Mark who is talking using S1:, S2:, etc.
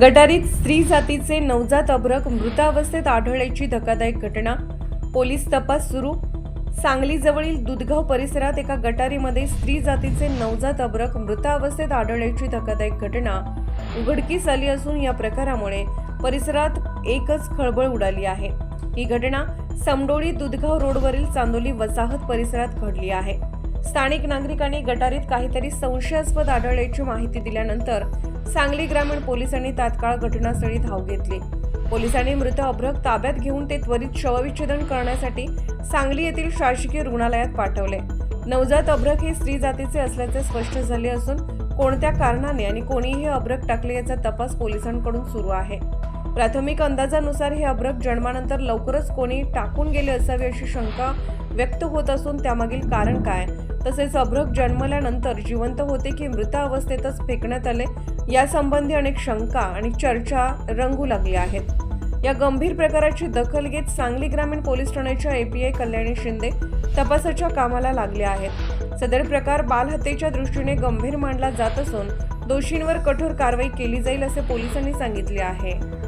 S1: गटारीत स्त्री जातीचे नवजात अभ्रक मृतावस्थेत आढळल्याची धक्कादायक घटना. पोलीस तपास सुरू. सांगलीजवळील दुधगाव परिसरात एका गटारीमध्ये स्त्री जातीचे नवजात अभ्रक मृतावस्थेत आढळल्याची धक्कादायक घटना उघडकीस आली असून या प्रकारामुळे परिसरात एकच खळबळ उडाली आहे. ही घटना समडोळी दुधगाव रोडवरील चांदोली वसाहत परिसरात घडली आहे. स्थानिक नागरिकांनी गटारीत काहीतरी संशयास्पद आढळल्याची माहिती दिल्यानंतर सांगली ग्रामीण पोलिसांनी तात्काळ घटनास्थळी धाव घेतली. पोलिसांनी मृत अभ्रक ताब्यात घेऊन ते त्वरित शवविच्छेदन करण्यासाठी सांगली येथील शासकीय रुग्णालयात पाठवले. नवजात अभ्रक हे स्त्री जातीचे असल्याचे स्पष्ट झाले असून कोणत्या कारणाने आणि कोणीही हे अभ्रक टाकले याचा तपास पोलिसांकडून सुरू आहे. प्राथमिक अंदाजानुसार हे अभ्रक जन्मानंतर लवकरच कोणी टाकून गेले असावे अशी शंका व्यक्त होत असून त्यामागील कारण काय? तसेच अभ्रक जन्मल्यानंतर जिवंत होते की मृत अवस्थेतच फेकण्यात आले यासंबंधी अनेक शंका आणि चर्चा रंगू लागल्या आहेत. या गंभीर प्रकाराची दखल घेत सांगली ग्रामीण पोलीस ठाण्याच्या एपीआय कल्याणी शिंदे तपासाच्या कामाला लागले आहेत. सदर प्रकार बालहत्येच्या दृष्टीने गंभीर मानला जात असून दोषींवर कठोर कारवाई केली जाईल असे पोलिसांनी सांगितले आहे.